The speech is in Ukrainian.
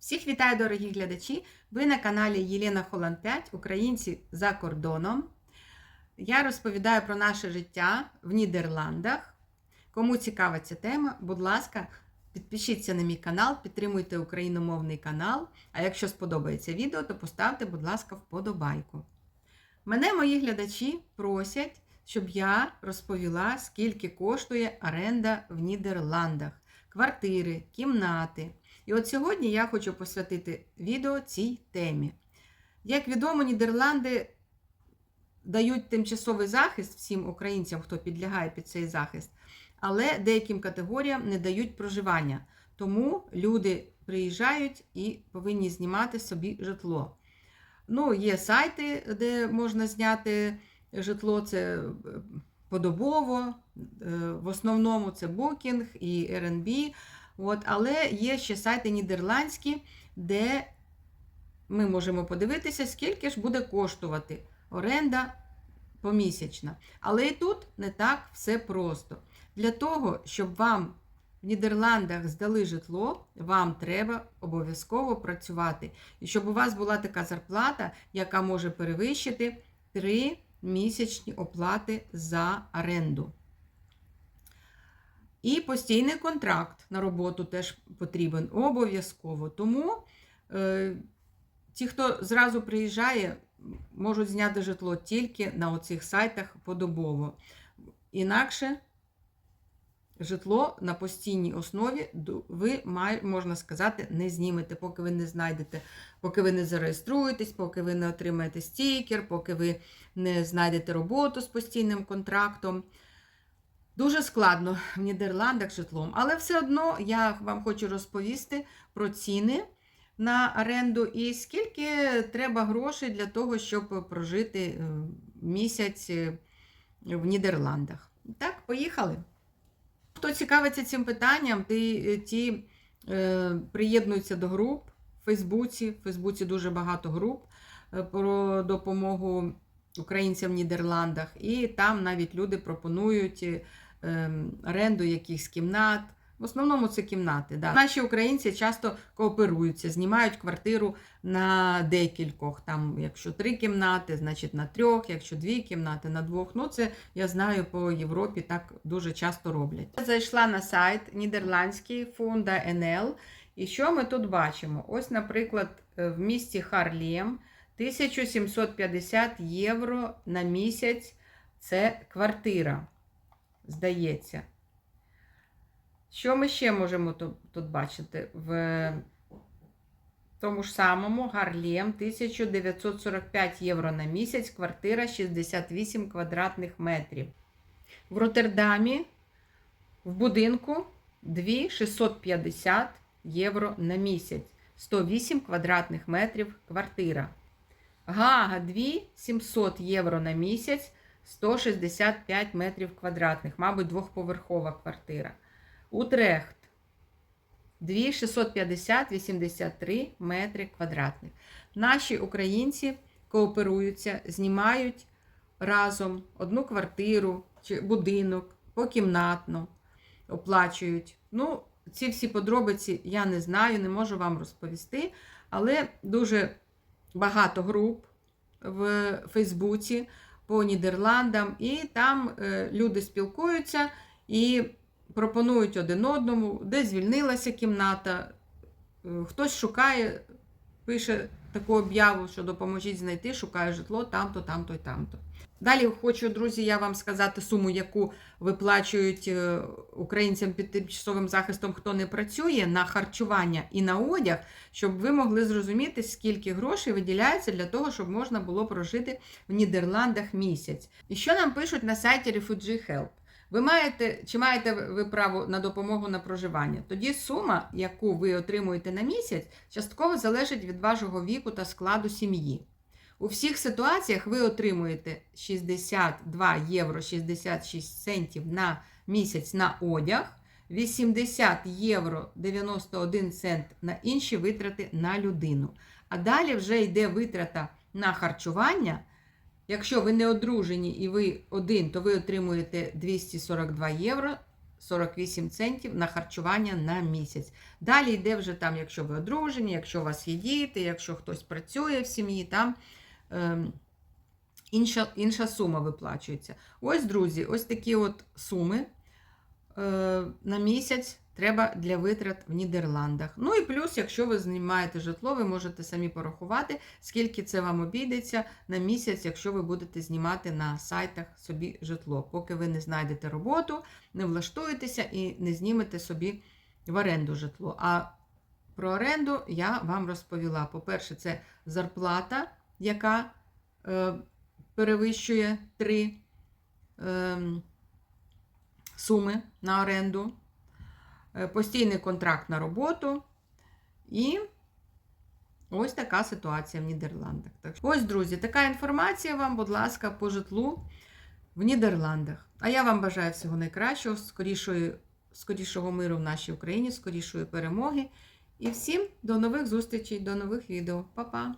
Всіх вітаю, дорогі глядачі! Ви на каналі Єлена Холланд 5 Українці за кордоном. Я розповідаю про наше життя в Нідерландах. Кому цікава ця тема, будь ласка, підпишіться на мій канал, підтримуйте україномовний канал. А якщо сподобається відео, то поставте, будь ласка, вподобайку. Мене мої глядачі просять, щоб я розповіла, скільки коштує оренда в Нідерландах, квартири, кімнати. І от сьогодні я хочу посвятити відео цій темі. Як відомо, Нідерланди дають тимчасовий захист всім українцям, хто підлягає під цей захист, але деяким категоріям не дають проживання. Тому люди приїжджають і повинні знімати собі житло. Ну, є сайти, де можна зняти житло, це е, подобово, е, в основному це Booking і Airbnb. От, але є ще сайти нідерландські, де ми можемо подивитися, скільки ж буде коштувати оренда помісячна. Але і тут не так все просто. Для того, щоб вам в Нідерландах здали житло, вам треба обов'язково працювати. І щоб у вас була така зарплата, яка може перевищити 3 місячні оплати за оренду. І постійний контракт на роботу теж потрібен обов'язково. Тому е, ті, хто зразу приїжджає, можуть зняти житло тільки на оцих сайтах подобово. Інакше житло на постійній основі ви, можна сказати, не знімете, поки ви не знайдете, поки ви не зареєструєтесь, поки ви не отримаєте стікер, поки ви не знайдете роботу з постійним контрактом. Дуже складно в Нідерландах житлом, але все одно я вам хочу розповісти про ціни на оренду і скільки треба грошей для того, щоб прожити місяць в Нідерландах. Так, поїхали. Хто цікавиться цим питанням, ті, ті е, приєднуються до груп в Фейсбуці. В Фейсбуці дуже багато груп про допомогу українцям в Нідерландах, і там навіть люди пропонують оренду якихось кімнат. В основному це кімнати. Да. Наші українці часто кооперуються, знімають квартиру на декількох. Там, Якщо три кімнати, значить на трьох, якщо дві кімнати на двох. Ну, це я знаю по Європі так дуже часто роблять. Я зайшла на сайт нідерландський фонда НЛ. І що ми тут бачимо? Ось, наприклад, в місті Харлєм 1750 євро на місяць це квартира здається. Що ми ще можемо тут, бачити? В тому ж самому Гарлем 1945 євро на місяць, квартира 68 квадратних метрів. В Роттердамі в будинку 2650 євро на місяць, 108 квадратних метрів квартира. Гага 2700 євро на місяць. 165 метрів квадратних, мабуть, двохповерхова квартира. Утрехт 2650-83 метри квадратних. Наші українці кооперуються, знімають разом одну квартиру чи будинок покімнатно, оплачують. Ну, ці всі подробиці я не знаю, не можу вам розповісти, але дуже багато груп в Фейсбуці по Нідерландам, і там е, люди спілкуються і пропонують один одному, де звільнилася кімната. Е, хтось шукає, пише таку об'яву, що допоможіть знайти, шукає житло там-то, там-то і там-то. Далі хочу, друзі, я вам сказати суму, яку виплачують е, українцям під тимчасовим захистом, хто не працює, на харчування і на одяг, щоб ви могли зрозуміти, скільки грошей виділяється для того, щоб можна було прожити в Нідерландах місяць. І що нам пишуть на сайті Refugee Help? Ви маєте чи маєте ви право на допомогу на проживання? Тоді сума, яку ви отримуєте на місяць, частково залежить від вашого віку та складу сім'ї. У всіх ситуаціях ви отримуєте 62 євро 66 центів на місяць на одяг, 80 євро 91 цент на інші витрати на людину. А далі вже йде витрата на харчування. Якщо ви не одружені і ви один, то ви отримуєте 242 євро 48 центів на харчування на місяць. Далі йде вже там, якщо ви одружені, якщо у вас є діти, якщо хтось працює в сім'ї, там ем, інша, інша сума виплачується. Ось, друзі, ось такі от суми на місяць треба для витрат в Нідерландах. Ну і плюс, якщо ви знімаєте житло, ви можете самі порахувати, скільки це вам обійдеться на місяць, якщо ви будете знімати на сайтах собі житло, поки ви не знайдете роботу, не влаштуєтеся і не знімете собі в оренду житло. А про оренду я вам розповіла. По-перше, це зарплата, яка е, перевищує три е, суми на оренду, е, постійний контракт на роботу і ось така ситуація в Нідерландах. Так, ось, друзі, така інформація вам, будь ласка, по житлу в Нідерландах. А я вам бажаю всього найкращого, скорішої, скорішого миру в нашій Україні, скорішої перемоги. І всім до нових зустрічей, до нових відео. Па-па!